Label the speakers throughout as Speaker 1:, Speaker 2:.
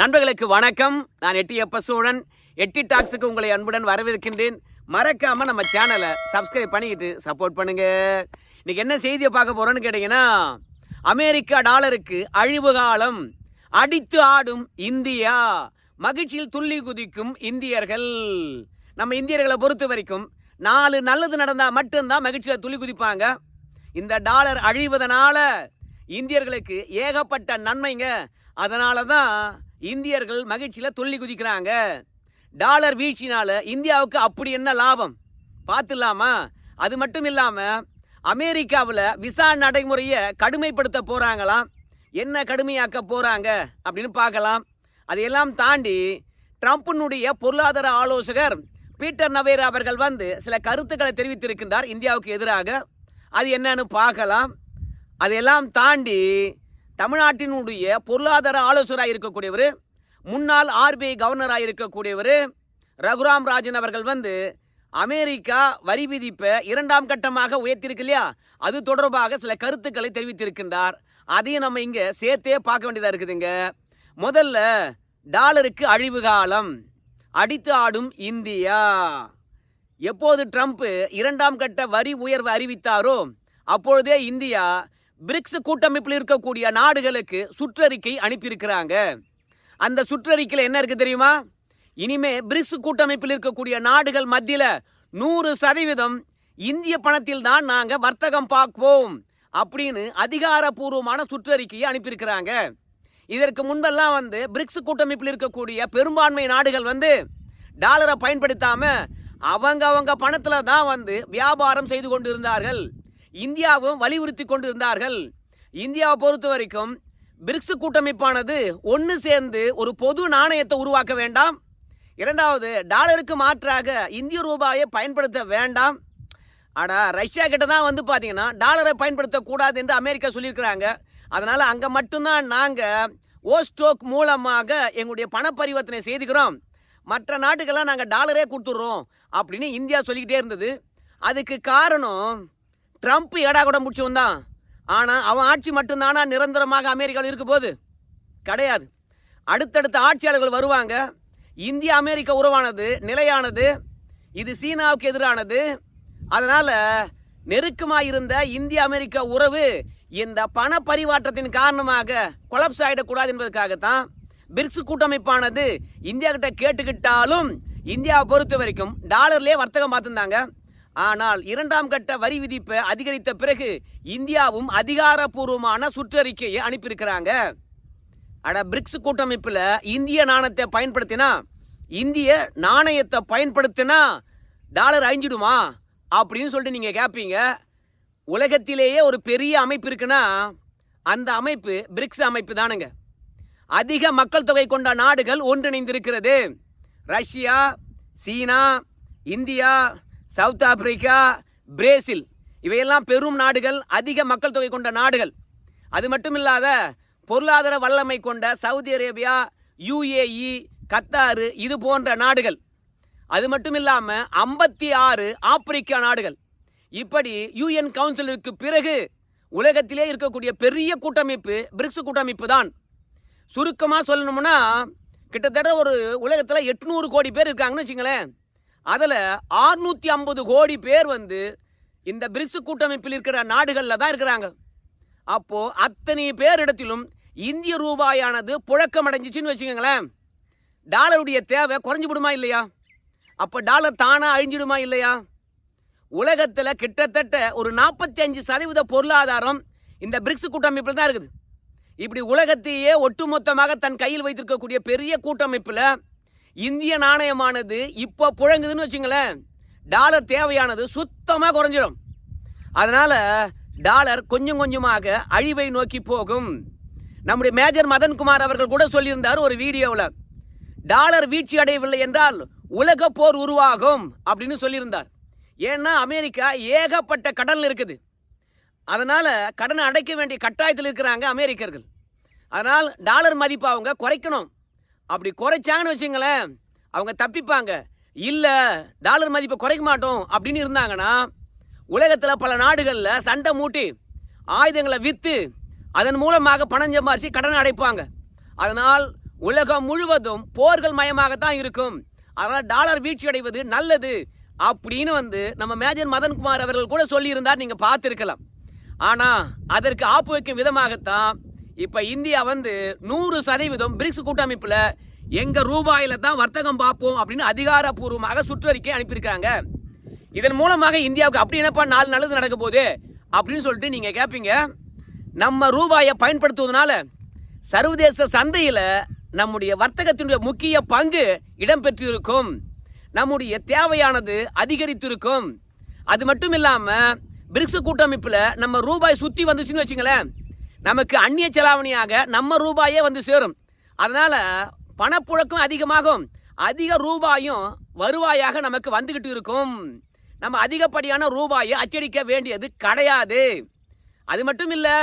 Speaker 1: நண்பர்களுக்கு வணக்கம். நான் எட்டி எப்ப சோழன். எட்டி டாக்ஸுக்கு உங்களை அன்புடன் வரவேற்கின்றேன். மறக்காம நம்ம சேனலை சப்ஸ்கிரைப் பண்ணிக்கிட்டு சப்போர்ட் பண்ணுங்க. இன்னைக்கு என்ன செய்தியை பார்க்க போறோன்னு கேட்டீங்கன்னா அமெரிக்கா டாலருக்கு அழிவு காலம். அடித்து ஆடும் இந்தியா. மகிழ்ச்சியில் துள்ளி குதிக்கும் இந்தியர்கள். நம்ம இந்தியர்களை பொறுத்த வரைக்கும் நாலு நல்லது நடந்தால் மட்டும்தான் மகிழ்ச்சியில் துள்ளி குதிப்பாங்க. இந்த டாலர் அழிவதனால இந்தியர்களுக்கு ஏகப்பட்ட நன்மைங்க. அதனால தான் இந்தியர்கள் மகிழ்ச்சியில் துள்ளி குதிக்கிறாங்க. டாலர் வீழ்ச்சினால் இந்தியாவுக்கு அப்படி என்ன லாபம்? பார்த்துலாமா அது மட்டும் இல்லாமல் அமெரிக்காவில் விசா நடைமுறையை கடுமைப்படுத்த போகிறாங்களாம் என்ன கடுமையாக்க போகிறாங்க அப்படின்னு பார்க்கலாம். அதையெல்லாம் தாண்டி ட்ரம்ப்பினுடைய பொருளாதார ஆலோசகர் பீட்டர் நவேர் அவர்கள் வந்து சில கருத்துக்களை தெரிவித்திருக்கின்றார் இந்தியாவுக்கு எதிராக. அது என்னன்னு பார்க்கலாம். அதையெல்லாம் தாண்டி தமிழ்நாட்டினுடைய பொருளாதார ஆலோசகராக இருக்கக்கூடியவர் முன்னாள் ஆர்பிஐ கவர்னராக இருக்கக்கூடியவர் ரகுராம் ராஜன் அவர்கள் வந்து அமெரிக்கா வரி விதிப்பை இரண்டாம் கட்டமாக உயர்த்தியிருக்கு இல்லையா? அது தொடர்பாக சில கருத்துக்களை தெரிவித்திருக்கின்றார். அதையும் நம்ம இங்கே சேர்த்தே பார்க்க வேண்டியதாக இருக்குதுங்க. முதல்ல டாலருக்கு அழிவு காலம். அடித்து ஆடும் இந்தியா. எப்போது ட்ரம்ப் இரண்டாம் கட்ட வரி உயர்வு அறிவித்தாரோ அப்பொழுதே இந்தியா பிரிக்ஸ் கூட்டமைப்பில் இருக்கக்கூடிய நாடுகளுக்கு சுற்றறிக்கை அனுப்பியிருக்கிறாங்க. அந்த சுற்றறிக்கையில் என்ன இருக்கு தெரியுமா? இனிமே பிரிக்ஸ் கூட்டமைப்பில் இருக்கக்கூடிய நாடுகள் மத்தியில் நூறு சதவீதம் இந்திய பணத்தில் தான் நாங்கள் வர்த்தகம் பார்ப்போம் அப்படின்னு அதிகாரப்பூர்வமான சுற்றறிக்கையை அனுப்பியிருக்கிறாங்க. இதற்கு முன்பெல்லாம் வந்து பிரிக்ஸ் கூட்டமைப்பில் இருக்கக்கூடிய பெரும்பான்மை நாடுகள் வந்து டாலரை பயன்படுத்தாமல் அவங்க அவங்க பணத்தில் தான் வந்து வியாபாரம் செய்து கொண்டு இருந்தார்கள் இந்தியாவும் வலியுறுத்தி கொண்டு இருந்தார்கள் இந்தியாவை பொறுத்த வரைக்கும் பிரிக்ஸ் கூட்டமைப்பானது ஒன்று சேர்ந்து ஒரு பொது நாணயத்தை உருவாக்க வேண்டாம். இரண்டாவது டாலருக்கு மாற்றாக இந்திய ரூபாயை பயன்படுத்த வேண்டாம். ஆனா ரஷ்யா கிட்ட தான் வந்து பார்த்தீங்கன்னா டாலரை பயன்படுத்தக்கூடாது என்று அமெரிக்கா சொல்லியிருக்கிறாங்க. அதனால் அங்கே மட்டும்தான் நாங்கள் ஓஸ்டோக் மூலமாக எங்களுடைய பண பரிவர்த்தனை செய்துக்கிறோம். மற்ற நாட்டுக்கெல்லாம் நாங்கள் டாலரே கொடுத்துட்றோம் அப்படின்னு இந்தியா சொல்லிக்கிட்டே இருந்தது. அதுக்கு காரணம் ட்ரம்ப் ஏடா கூட முடிச்சவன் தான் ஆனால் அவன் ஆட்சி மட்டும்தானா? நிரந்தரமாக அமெரிக்காவில் இருக்க போது கிடையாது. அடுத்தடுத்த ஆட்சியாளர்கள் வருவாங்க. இந்திய அமெரிக்க உறவானது நிலையானது. இது சீனாவுக்கு எதிரானது. அதனால் நெருக்கமாக இருந்த இந்திய அமெரிக்க உறவு இந்த பண பரிமாற்றத்தின் காரணமாக கொலப்ஸ் ஆகிடக்கூடாது என்பதற்காகத்தான் பிரிக்ஸ் கூட்டமைப்பானது இந்தியா கிட்ட கேட்டுக்கிட்டாலும் இந்தியாவை பொறுத்த வரைக்கும் டாலர்லேயே வர்த்தகம் பார்த்துருந்தாங்க. ஆனால் இரண்டாம் கட்ட வரி விதிப்பை அதிகரித்த பிறகு இந்தியாவும் அதிகாரப்பூர்வமான சுற்றறிக்கையை அனுப்பியிருக்கிறாங்க. அட பிரிக்ஸ் கூட்டமைப்பில் இந்திய நாணயத்தை பயன்படுத்தினா இந்திய நாணயத்தை பயன்படுத்தினா டாலர் அழிஞ்சிடுமா அப்படின்னு சொல்லிட்டு நீங்கள் கேட்பீங்க உலகத்திலேயே ஒரு பெரிய அமைப்பு இருக்குன்னா அந்த அமைப்பு பிரிக்ஸ் அமைப்பு தானுங்க. அதிக மக்கள் தொகை கொண்ட நாடுகள் ஒன்றிணைந்திருக்கிறது. ரஷ்யா சீனா இந்தியா சவுத் ஆப்பிரிக்கா பிரேசில் இவையெல்லாம் பெரும் நாடுகள் அதிக மக்கள் தொகை கொண்ட நாடுகள். அது மட்டும் இல்லாத பொருளாதார வல்லமை கொண்ட சவுதி அரேபியா யுஏஇ கத்தாரு இது போன்ற நாடுகள். அது மட்டும் இல்லாமல் ஐம்பத்தி ஆறு ஆப்பிரிக்கா நாடுகள். இப்படி யூஎன் கவுன்சிலுக்கு பிறகு உலகத்திலே இருக்கக்கூடிய பெரிய கூட்டமைப்பு பிரிக்ஸ் கூட்டமைப்பு தான். சுருக்கமாக சொல்லணும்னா கிட்டத்தட்ட ஒரு உலகத்தில் எட்நூறு கோடி பேர் இருக்காங்கன்னு வச்சுங்களேன். அதில் ஆறுநூற்றி ஐம்பது கோடி பேர் வந்து இந்த பிரிக்ஸ் கூட்டமைப்பில் இருக்கிற நாடுகளில் தான் இருக்கிறாங்க. அப்போது அத்தனை பேர் இடத்திலும் இந்திய ரூபாயானது புழக்கம் அடைஞ்சிச்சின்னு வச்சுக்கோங்களேன். டாலருடைய தேவை குறைஞ்சிவிடுமா இல்லையா? அப்போ டாலர் தானாக அழிஞ்சிடுமா இல்லையா? உலகத்தில் கிட்டத்தட்ட ஒரு நாற்பத்தி அஞ்சு சதவீத பொருளாதாரம் இந்த பிரிக்ஸ் கூட்டமைப்பில் தான் இருக்குது. இப்படி உலகத்தையே ஒட்டுமொத்தமாக தன் கையில் வைத்திருக்கக்கூடிய பெரிய கூட்டமைப்பில் இந்திய நாணயமானது இப்போ புழங்குதுன்னு வச்சுங்களேன் டாலர் தேவையானது சுத்தமாக குறைஞ்சிடும் அதனால் டாலர் கொஞ்சம் கொஞ்சமாக அழிவை நோக்கி போகும். நம்முடைய மேஜர் மதன்குமார் அவர்கள் கூட சொல்லியிருந்தார் ஒரு வீடியோவில் டாலர் வீழ்ச்சி அடையவில்லை என்றால் உலக போர் உருவாகும் அப்படின்னு சொல்லியிருந்தார். ஏன்னா அமெரிக்கா ஏகப்பட்ட கடன் இருக்குது. அதனால் கடனை அடைக்க வேண்டிய கட்டாயத்தில் இருக்கிறாங்க அமெரிக்கர்கள். அதனால் டாலர் மதிப்பை அவங்க குறைக்கணும். அப்படி குறைச்சாங்கன்னு வச்சுங்களேன் அவங்க தப்பிப்பாங்க. இல்லை டாலர் மதிப்பை குறைக்க மாட்டோம் அப்படின்னு இருந்தாங்கன்னா உலகத்தில் பல நாடுகளில் சண்டை மூட்டி ஆயுதங்களை விற்று அதன் மூலமாக பணம் சம்பாரிச்சு கடனை அடைப்பாங்க. அதனால் உலகம் முழுவதும் போர்கள் மயமாகத்தான் இருக்கும். அதனால் டாலர் வீழ்ச்சி அடைவது நல்லது அப்படின்னு வந்து நம்ம மேஜர் மதன்குமார் அவர்கள் கூட சொல்லியிருந்தார் நீங்கள் பார்த்துருக்கலாம். ஆனால் அதற்கு ஆப்பு வைக்கும் விதமாகத்தான் இப்போ இந்தியா வந்து நூறு சதவீதம் பிரிக்ஸ் கூட்டமைப்பில் எங்கள் ரூபாயில் தான் வர்த்தகம் பார்ப்போம் அப்படின்னு அதிகாரப்பூர்வமாக சுற்றறிக்கை அனுப்பியிருக்காங்க. இதன் மூலமாக இந்தியாவுக்கு அப்படி என்னப்பா நாலு நல்லது நடக்க போகுது அப்படின்னு சொல்லிட்டு நீங்கள் கேட்பீங்க நம்ம ரூபாயை பயன்படுத்துவதனால சர்வதேச சந்தையில் நம்முடைய வர்த்தகத்தினுடைய முக்கிய பங்கு இடம்பெற்றிருக்கும். நம்முடைய தேவையானது அதிகரித்திருக்கும். அது மட்டும் இல்லாமல் பிரிக்ஸ் கூட்டமைப்பில் நம்ம ரூபாய் சுற்றி வந்துச்சுன்னு வச்சுங்களேன். நமக்கு அந்நிய செலாவணியாக நம்ம ரூபாயே வந்து சேரும். அதனால் பணப்புழக்கம் அதிகமாகும். அதிக ரூபாயும் வருவாயாக நமக்கு வந்துக்கிட்டு இருக்கும். நம்ம அதிகப்படியான ரூபாயை அச்சடிக்க வேண்டியது கிடையாது. அது மட்டும் இல்லை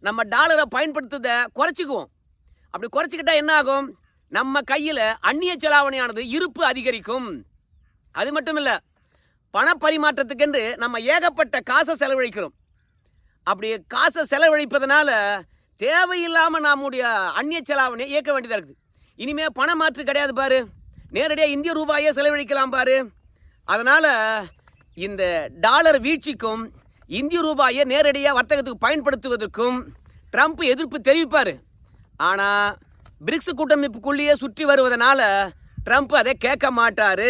Speaker 1: நம்ம டாலரை பயன்படுத்துவதை குறைச்சிக்குவோம். அப்படி குறைச்சிக்கிட்டா என்ன ஆகும் நம்ம கையில் அந்நிய செலாவணியானது இருப்பு அதிகரிக்கும். அது மட்டும் இல்லை பணப்பரிமாற்றத்துக்கென்று நம்ம ஏகப்பட்ட காசை செலவழிக்கிறோம். அப்படி காசை செலவழிப்பதனால தேவையில்லாமல் நம்முடைய அந்நிய செலாவணியை இயக்க வேண்டியதாக இருக்குது. இனிமேல் பண மாற்று கிடையாது பாரு. நேரடியாக இந்திய ரூபாயே செலவழிக்கலாம் பாரு. அதனால் இந்த டாலர் வீழ்ச்சிக்கும் இந்திய ரூபாயை நேரடியாக வர்த்தகத்துக்கு பயன்படுத்துவதற்கும் ட்ரம்ப் எதிர்ப்பு தெரிவிப்பார். ஆனால் பிரிக்ஸ் கூட்டமைப்புக்குள்ளேயே சுற்றி வருவதனால ட்ரம்ப் அதை கேட்க மாட்டார்.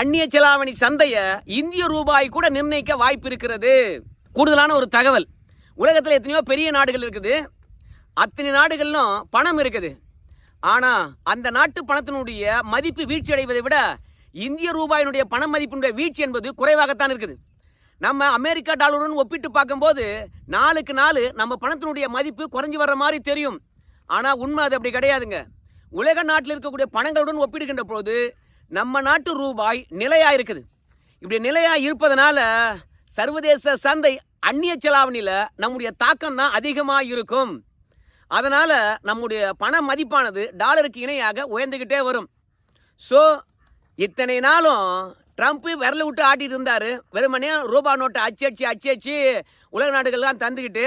Speaker 1: அந்நிய செலாவணி சந்தையை இந்திய ரூபாய் கூட நிர்ணயிக்க வாய்ப்பு இருக்கிறது. கூடுதலான ஒரு தகவல். உலகத்தில் எத்தனையோ பெரிய நாடுகள் இருக்குது. அத்தனை நாடுகளிலும் பணம் இருக்குது. ஆனால் அந்த நாட்டு பணத்தினுடைய மதிப்பு வீழ்ச்சி அடைவதை விட இந்திய ரூபாயினுடைய பண மதிப்பினுடைய வீழ்ச்சி என்பது குறைவாகத்தான் இருக்குது. நம்ம அமெரிக்கா டாலருடன் ஒப்பிட்டு பார்க்கும்போது நாளுக்கு நாள் நம்ம பணத்தினுடைய மதிப்பு குறைஞ்சி வர்ற மாதிரி தெரியும். ஆனால் உண்மை அது அப்படி கிடையாதுங்க. உலக நாட்டில் இருக்கக்கூடிய பணங்களுடன் ஒப்பிடுகின்ற போது நம்ம நாட்டு ரூபாய் நிலையாக இருக்குது. இப்படி நிலையாக இருப்பதனால சர்வதேச சந்தை அந்நிய செலாவணியில் நம்முடைய தாக்கம் தான் அதிகமாக இருக்கும். அதனால் நம்முடைய பண மதிப்பானது டாலருக்கு இணையாக உயர்ந்துக்கிட்டே வரும். ஸோ இத்தனை நாளும் ட்ரம்ப்பு விரல விட்டு ஆட்டிட்டு இருந்தார். வெறுமனே ரூபா நோட்டை அச்சு அச்சு அச்சு அச்சு உலக நாடுகள்லாம் தந்துக்கிட்டு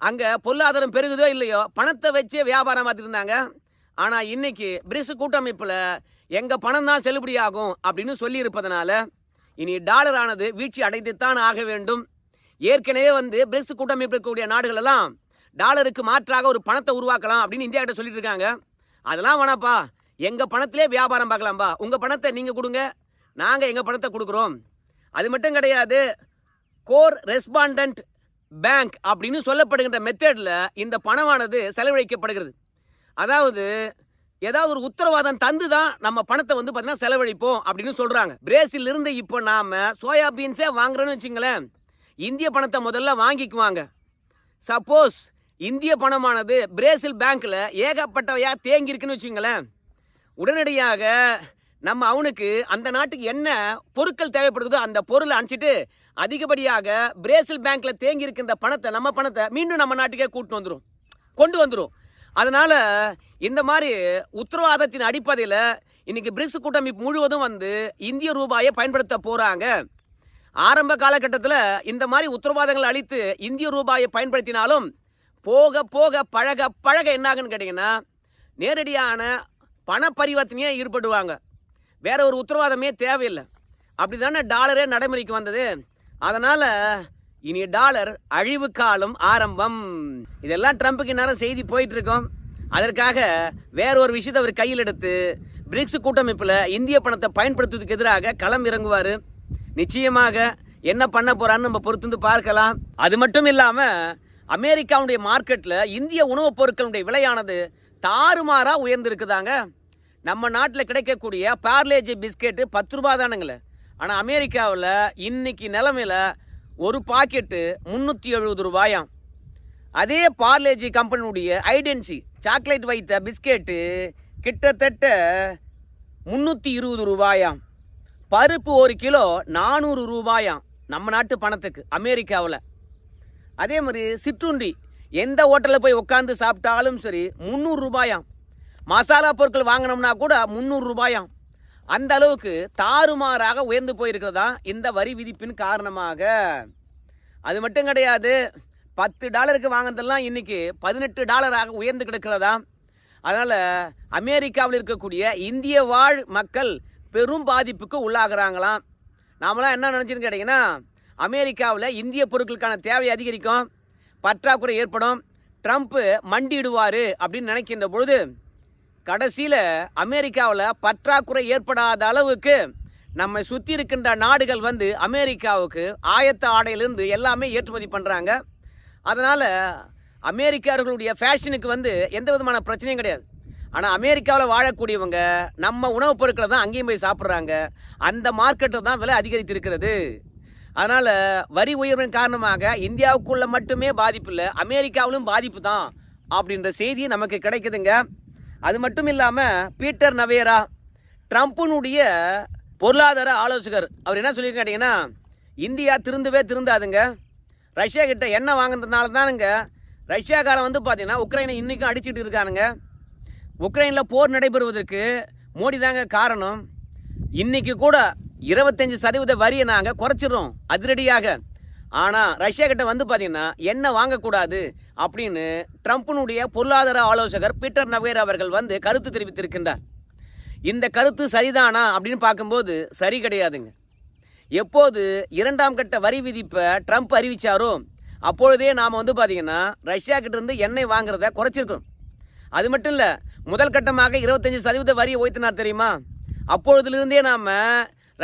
Speaker 1: அங்கே பொருளாதாரம் பெருகுதோ இல்லையோ பணத்தை வச்சு வியாபாரம் பார்த்துட்டு இருந்தாங்க. ஆனால் இன்றைக்கி பிரிக்ஸ் கூட்டமைப்பில் எங்கள் பணம் தான் செல்லுபடியாகும் அப்படின்னு சொல்லியிருப்பதனால இனி டாலரானது வீழ்ச்சி அடைந்துத்தான் ஆக வேண்டும். ஏற்கனவே வந்து பிரிக்ஸ் கூட்டமைப்பு இருக்கக்கூடிய நாடுகள் எல்லாம் டாலருக்கு மாற்றாக ஒரு பணத்தை உருவாக்கலாம் அப்படின்னு இந்தியா கிட்ட சொல்லிட்டு இருக்காங்க. அதெல்லாம் வேணாப்பா எங்கள் பணத்திலே வியாபாரம் பார்க்கலாம்ப்பா உங்கள் பணத்தை நீங்கள் கொடுங்க. நாங்கள் எங்கள் பணத்தை கொடுக்குறோம். அது மட்டும் கிடையாது. கோர் ரெஸ்பாண்டன்ட் பேங்க் அப்படின்னு சொல்லப்படுகின்ற மெத்தடில் இந்த பணமானது செலவழிக்கப்படுகிறது. அதாவது ஏதாவது ஒரு உத்தரவாதம் தந்து தான் நம்ம பணத்தை வந்து பார்த்தீங்கன்னா செலவழிப்போம் அப்படின்னு சொல்கிறாங்க பிரேசில் இருந்து இப்போ நாம் சோயா பீன்ஸே வாங்குறோன்னு வச்சுங்களேன். இந்திய பணத்தை முதல்ல வாங்கிக்குவாங்க. சப்போஸ் இந்திய பணமானது பிரேசில் பேங்க்கில் ஏகப்பட்டவையாக தேங்கியிருக்குன்னு வச்சுங்களேன். உடனடியாக நம்ம அவனுக்கு அந்த நாட்டுக்கு என்ன பொருட்கள் தேவைப்படுதோ அந்த பொருளை அனுப்பிச்சிட்டு அதிகப்படியாக பிரேசில் பேங்க்கில் தேங்கியிருக்கின்ற பணத்தை நம்ம பணத்தை மீண்டும் நம்ம நாட்டுக்கே கூட்டு வந்துடும் கொண்டு வந்துடும் அதனால் இந்த மாதிரி உத்தரவாதத்தின் அடிப்படையில் இன்றைக்கி பிரிக்ஸ் கூட்டமைப்பு முழுவதும் வந்து இந்திய ரூபாயை பயன்படுத்த போகிறாங்க ஆரம்ப காலகட்டத்தில் இந்த மாதிரி உத்தரவாதங்கள் அளித்து இந்திய ரூபாயை பயன்படுத்தினாலும் போக போக பழக பழக என்னாகுன்னு கேட்டிங்கன்னா நேரடியான பண பரிவர்த்தனையே ஈடுபடுவாங்க. வேற ஒரு உத்தரவாதமே தேவையில்லை. அப்படி தானே டாலரே நடைமுறைக்கு வந்தது. அதனால் இனி டாலர் அழிவு காலம் ஆரம்பம். இதெல்லாம் ட்ரம்ப்புக்கு நேரம் செய்தி போயிட்டு இருக்கோம் அதற்காக வேற ஒரு விஷயத்தை அவர் கையில் எடுத்து பிரிக்ஸ் கூட்டமைப்பில் இந்திய பணத்தை பயன்படுத்துவதற்கு எதிராக களம் இறங்குவார். நிச்சயமாக என்ன பண்ண போறான்னு நம்ம பொறுத்து பார்க்கலாம். அது மட்டும் இல்லாமல் அமெரிக்காவுடைய மார்க்கெட்டில் இந்திய உணவுப் பொருட்களுடைய விலையானது தாறுமாறா உயர்ந்திருக்குதாங்க. நம்ம நாட்டில் கிடைக்கக்கூடிய பார்லேஜி பிஸ்கெட்டு பத்து ரூபா தானுங்களே. ஆனால் அமெரிக்காவில் இன்னைக்கு நிலமையில ஒரு பாக்கெட்டு முந்நூற்றி எழுபது ரூபாயாம். அதே பார்லேஜி கம்பெனியுடைய ஐடென்சி சாக்லேட் வைத்த பிஸ்கெட்டு கிட்டத்தட்ட முந்நூற்றி இருபது ரூபாயாம். பருப்பு ஒரு கிலோ நானூறு ரூபாயாம் நம்ம நாட்டு பணத்துக்கு அமெரிக்காவில். அதே மாதிரி சிற்றுண்டி எந்த ஹோட்டலில் போய் உட்காந்து சாப்பிட்டாலும் சரி முந்நூறு ரூபாயாம். மசாலா பொருட்கள் வாங்கினோம்னா கூட முந்நூறு ரூபாயாம். அந்த அளவுக்கு தாறுமாறாக உயர்ந்து போயிருக்கிறதா இந்த வரி விதிப்பின் காரணமாக? அது மட்டும் கிடையாது பத்து டாலருக்கு வாங்கினதெல்லாம் இன்னைக்கு பதினெட்டு டாலராக உயர்ந்து கிடக்கிறதா? அதனால் அமெரிக்காவில் இருக்கக்கூடிய இந்திய வாழ் மக்கள் பெரும் பாதிப்புக்கு உள்ளாகிறாங்களாம். நாமெல்லாம் என்ன நினச்சின்னு கேட்டிங்கன்னா அமெரிக்காவில் இந்திய பொருட்களுக்கான தேவை அதிகரிக்கும் பற்றாக்குறை ஏற்படும் ட்ரம்ப்பு மண்டிடுவார் அப்படின்னு நினைக்கின்ற பொழுது கடைசியில் அமெரிக்காவில் பற்றாக்குறை ஏற்படாத அளவுக்கு நம்மை சுற்றி இருக்கின்ற நாடுகள் வந்து அமெரிக்காவுக்கு ஆயத்த ஆடையிலிருந்து எல்லாமே ஏற்றுமதி பண்ணுறாங்க அதனால் அமெரிக்கர்களுடைய ஃபேஷனுக்கு வந்து எந்த விதமான பிரச்சனையும் கிடையாது. ஆனால் அமெரிக்காவில் வாழக்கூடியவங்க நம்ம உணவுப் பொருட்களை தான் அங்கேயும் போய் சாப்பிட்றாங்க. அந்த மார்க்கெட்டில் தான் விலை அதிகரித்திருக்கிறது. அதனால் வரி உயர்வின் காரணமாக இந்தியாவுக்குள்ளே மட்டுமே பாதிப்பு இல்லை அமெரிக்காவிலும் பாதிப்பு தான் அப்படின்ற செய்தி நமக்கு கிடைக்குதுங்க. அது மட்டும் இல்லாமல் பீட்டர் நவேரா ட்ரம்ப்புனுடைய பொருளாதார ஆலோசகர். அவர் என்ன சொல்லியிருக்காரு கேட்டிங்கன்னா இந்தியா திருந்தவே திருந்தாதுங்க. ரஷ்யா கிட்ட எண்ணெய் வாங்கினதுனால தானுங்க ரஷ்யாக்காரன் வந்து பார்த்தீங்கன்னா உக்ரைனை இன்றைக்கும் அடிச்சுட்டு இருக்கானுங்க. உக்ரைனில் போர் நடைபெறுவதற்கு மோடி தாங்க காரணம். இன்றைக்கி கூட இருபத்தஞ்சி சதவீத வரியை நாங்கள் குறைச்சிடுறோம் அதிரடியாக. ஆனால் ரஷ்யா கிட்ட வந்து பார்த்தீங்கன்னா என்ன வாங்கக்கூடாது அப்படின்னு ட்ரம்ப்பினுடைய பொருளாதார ஆலோசகர் பீட்டர் நவேர் அவர்கள் வந்து கருத்து தெரிவித்திருக்கின்றார். இந்த கருத்து சரிதானா அப்படின்னு பார்க்கும்போது சரி கிடையாதுங்க. எப்போது இரண்டாம் கட்ட வரி விதிப்பை ட்ரம்ப் அறிவித்தாரோ அப்பொழுதே நாம் வந்து பார்த்திங்கன்னா ரஷ்யா கிட்டேருந்து எண்ணெய் வாங்குறத குறைச்சிருக்கணும். அது மட்டும் இல்லை முதல் கட்டமாக இருபத்தஞ்சி சதவீத வரியை உயர்த்தினார் தெரியுமா? அப்பொழுதுலேருந்தே நாம்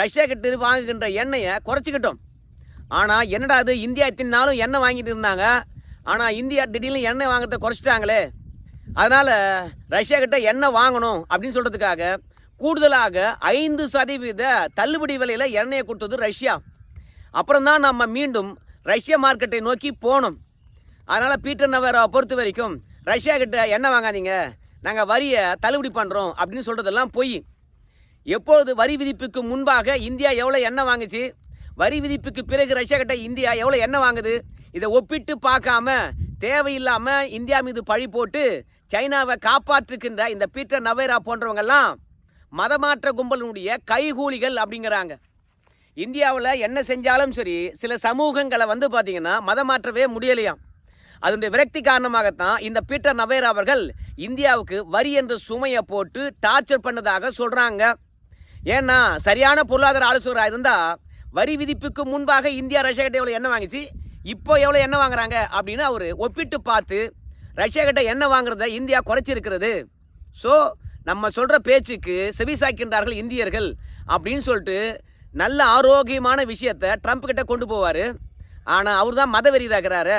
Speaker 1: ரஷ்யா கிட்ட வாங்குகின்ற எண்ணெயை குறைச்சிக்கிட்டோம். ஆனால் என்னடா அது? இந்தியா தின்னாலும் நாளும் எண்ணெய் வாங்கிட்டு இருந்தாங்க. ஆனால் இந்தியா திடீர்னு எண்ணெய் வாங்குறத குறைச்சிட்டாங்களே. அதனால் ரஷ்யா கிட்ட எண்ணெய் வாங்கணும் அப்படின்னு சொல்கிறதுக்காக கூடுதலாக ஐந்து சதவீத தள்ளுபடி விலையில் எண்ணெயை கொடுத்தது ரஷ்யா. அப்புறம் தான் நம்ம மீண்டும் ரஷ்ய மார்க்கெட்டை நோக்கி போனோம். அதனால் பீட்டர் நவரை பொறுத்த வரைக்கும் ரஷ்யா கிட்ட எண்ணெய் வாங்காதீங்க. நாங்கள் வரியை தள்ளுபடி பண்ணுறோம் அப்படின்னு சொல்கிறதெல்லாம் பொய். எப்பொழுது வரி விதிப்புக்கு முன்பாக இந்தியா எவ்வளோ எண்ணெய் வாங்குச்சு? வரி விதிப்புக்கு பிறகு ரஷ்யா கிட்ட இந்தியா எவ்வளோ எண்ணெய் வாங்குது? இதை ஒப்பிட்டு பார்க்காம தேவையில்லாமல் இந்தியா மீது பழி போட்டு சைனாவை காப்பாற்றுக்கின்ற இந்த பீட்டர் நவேரா போன்றவங்கெல்லாம் மதமாற்ற கும்பலினுடைய கைகூலிகள் அப்படிங்கிறாங்க. இந்தியாவில் என்ன செஞ்சாலும் சரி சில சமூகங்களை வந்து பார்த்தீங்கன்னா மதம் மாற்றவே முடியலையாம். அதனுடைய விரக்தி காரணமாகத்தான் இந்த பீட்டர் நவேர் அவர்கள் இந்தியாவுக்கு வரி என்ற சுமையை போட்டு டார்ச்சர் பண்ணதாக சொல்கிறாங்க ஏன்னா சரியான பொருளாதார ஆலோசகராக இருந்தால் வரி விதிப்புக்கு முன்பாக இந்தியா ரஷ்யா கிட்ட எவ்வளோ எண்ணெய் வாங்கிச்சு? இப்போ எவ்வளோ எண்ணெய் வாங்குறாங்க அப்படின்னு அவர் ஒப்பிட்டு பார்த்து ரஷ்யா கிட்ட எண்ணெய் வாங்குறத இந்தியா குறைச்சிருக்கிறது. ஸோ நம்ம சொல்கிற பேச்சுக்கு செவிசாக்கின்றார்கள் இந்தியர்கள் அப்படின்னு சொல்லிட்டு நல்ல ஆரோக்கியமான விஷயத்தை ட்ரம்ப் கிட்ட கொண்டு போவார். ஆனால் அவர் தான் மதவெறியராகிறாரு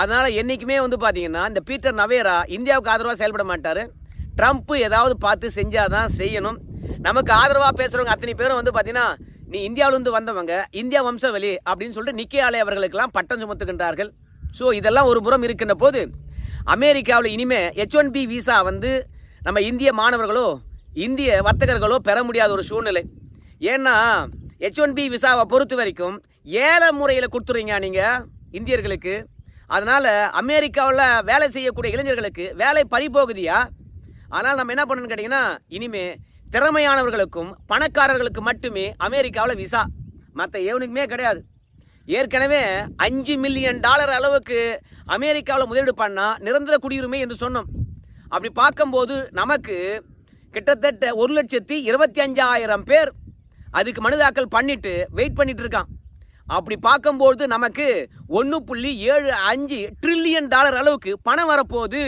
Speaker 1: அதனால் என்றைக்குமே வந்து பார்த்தீங்கன்னா இந்த பீட்டர் நவேரா இந்தியாவுக்கு ஆதரவாக செயல்பட மாட்டார். ட்ரம்ப்பு ஏதாவது பார்த்து செஞ்சால் தான் செய்யணும். நமக்கு ஆதரவாக பேசுகிறவங்க அத்தனை பேரும் வந்து பார்த்திங்கன்னா நீ இந்தியாவிலேருந்து வந்தவங்க இந்தியா வம்சவெளி அப்படின்னு சொல்லிட்டு நிக்கே ஆலை அவர்களுக்கெல்லாம் பட்டம் சுமத்துகின்றார்கள். ஸோ இதெல்லாம் ஒரு புறம் இருக்கின்ற போது அமெரிக்காவில் இனிமே ஹெச் ஒன் பி விசா வந்து நம்ம இந்திய மாணவர்களோ இந்திய வர்த்தகர்களோ பெற முடியாத ஒரு சூழ்நிலை. ஏன்னா ஹெச் ஒன் பி விசாவை பொறுத்த வரைக்கும் ஏழை முறையில் கொடுத்துறீங்க நீங்கள் இந்தியர்களுக்கு. அதனால் அமெரிக்காவில் வேலை செய்யக்கூடிய இளைஞர்களுக்கு வேலை பறிபோகுதியா? அதனால் நம்ம என்ன பண்ணணும்னு கேட்டிங்கன்னா இனிமே திறமையானவர்களுக்கும் பணக்காரர்களுக்கு மட்டுமே அமெரிக்காவில் விசா. மற்ற எவனுக்குமே கிடையாது. ஏற்கனவே அஞ்சு மில்லியன் டாலர் அளவுக்கு அமெரிக்காவில் முதலீடு பண்ணால் நிரந்தர குடியுரிமை என்று சொன்னோம். அப்படி பார்க்கும்போது நமக்கு கிட்டத்தட்ட ஒரு லட்சத்தி இருபத்தி அஞ்சாயிரம் பேர் அதுக்கு மனுதாக்கல் பண்ணிட்டு வெயிட் பண்ணிட்டு இருக்கான் அப்படி பார்க்கும்போது நமக்கு ஒன்று புள்ளி ஏழு அஞ்சு ட்ரில்லியன் டாலர் அளவுக்கு பணம் வரப்போகுது.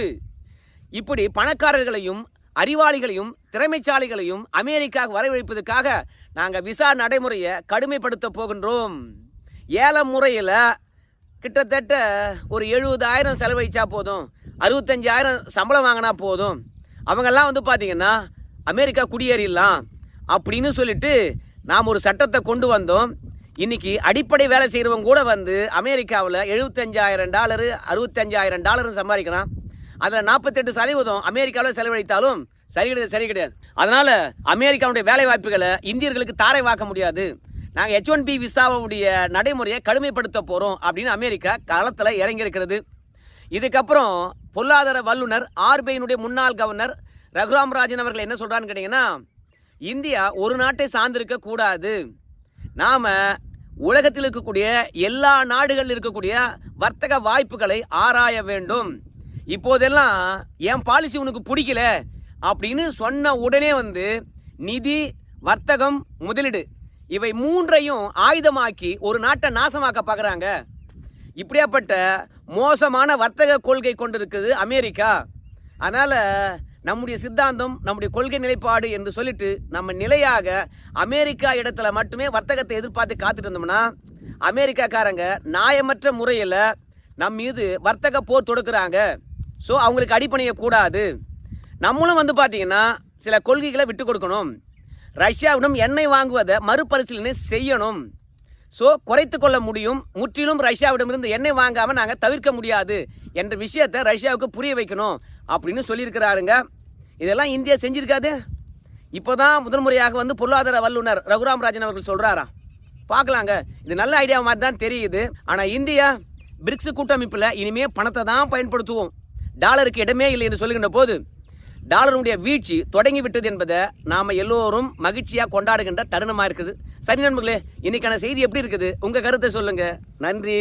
Speaker 1: இப்படி பணக்காரர்களையும் அறிவாளிகளையும் திறமைச்சாலிகளையும் அமெரிக்காவுக்கு வரவழைப்பதற்காக நாங்கள் விசா நடைமுறையை கடுமைப்படுத்த போகின்றோம். ஏல முறையில் கிட்டத்தட்ட ஒரு எழுபதாயிரம் செலவழிச்சா போதும். அறுபத்தஞ்சாயிரம் சம்பளம் வாங்கினா போதும். அவங்கெல்லாம் வந்து பார்த்தீங்கன்னா அமெரிக்கா குடியேறிடலாம் அப்படின்னு சொல்லிட்டு நாம் ஒரு சட்டத்தை கொண்டு வந்தோம். இன்றைக்கி அடிப்படை வேலை செய்கிறவங்க கூட வந்து அமெரிக்காவில் எழுபத்தஞ்சாயிரம் டாலரு அறுபத்தஞ்சாயிரம் டாலரும் சம்பாதிக்கிறான் அதில் நாற்பத்தெட்டு சதவீதம் அமெரிக்காவில் செலவழித்தாலும் சரி கிடையாது சரி கிடையாது. அதனால் அமெரிக்காவுடைய வேலை வாய்ப்புகளை இந்தியர்களுக்கு தாரை வாக்க முடியாது. நாங்கள் ஹெச் ஒன் பி விசாவுடைய நடைமுறையை கடுமைப்படுத்த போகிறோம் அப்படின்னு அமெரிக்கா களத்தில் இறங்கியிருக்கிறது. இதுக்கப்புறம் பொருளாதார வல்லுனர் ஆர்பிஐனுடைய முன்னாள் கவர்னர் ரகுராம் ராஜன் அவர்கள் என்ன சொல்கிறான்னு கேட்டிங்கன்னா இந்தியா ஒரு நாட்டை சார்ந்திருக்க கூடாது. நாம் உலகத்தில் இருக்கக்கூடிய எல்லா நாடுகளில் இருக்கக்கூடிய வர்த்தக வாய்ப்புகளை ஆராய வேண்டும். இப்போதெல்லாம் என் பாலிசி உனக்கு பிடிக்கல அப்படின்னு சொன்ன உடனே வந்து நிதி வர்த்தகம் முதலீடு இவை மூன்றையும் ஆயுதமாக்கி ஒரு நாட்டை நாசமாக்க பார்க்குறாங்க. இப்படியாப்பட்ட மோசமான வர்த்தக கொள்கை கொண்டிருக்குது அமெரிக்கா. அதனால் நம்முடைய சித்தாந்தம் நம்முடைய கொள்கை நிலைப்பாடு என்று சொல்லிட்டு நம்ம நிலையாக அமெரிக்கா இடத்துல மட்டுமே வர்த்தகத்தை எதிர்பார்த்து காத்துட்டு இருந்தோம்னா அமெரிக்காக்காரங்க நியாயமற்ற முறையில் நம் மீது வர்த்தக போர் தொடுக்கிறாங்க. ஸோ அவங்களுக்கு அடிப்பணிய கூடாது. நம்மளும் வந்து பார்த்தீங்கன்னா சில கொள்கைகளை விட்டு கொடுக்கணும். ரஷ்யாவிடம் எண்ணெய் வாங்குவதை மறுபரிசீலனை செய்யணும். ஸோ குறைத்து கொள்ள முடியும். முற்றிலும் ரஷ்யாவிடமிருந்து எண்ணெய் வாங்காமல் நாங்கள் தவிர்க்க முடியாது என்ற விஷயத்தை ரஷ்யாவுக்கு புரிய வைக்கணும் அப்படின்னு சொல்லியிருக்கிறாருங்க. இதெல்லாம் இந்தியா செஞ்சிருக்காது. இப்போ தான் முதல் முறையாக வந்து பொருளாதார வல்லுநர் ரகுராம் ராஜன் அவர்கள் சொல்கிறாரா பார்க்கலாங்க. இது நல்ல ஐடியா மாதிரி தான் தெரியுது. ஆனால் இந்தியா பிரிக்ஸ் கூட்டமைப்பில் இனிமேல் பணத்தை தான் பயன்படுத்துவோம். டாலருக்கு இடமே இல்லை என்று சொல்லுகின்ற போது டாலருடைய வீழ்ச்சி தொடங்கி விட்டது என்பதை நாம் எல்லோரும் மகிழ்ச்சியாக கொண்டாடுகின்ற தருணமாக இருக்குது. சரி நண்பர்களே இன்னைக்கான செய்தி எப்படி இருக்குது? உங்கள் கருத்தை சொல்லுங்கள் நன்றி.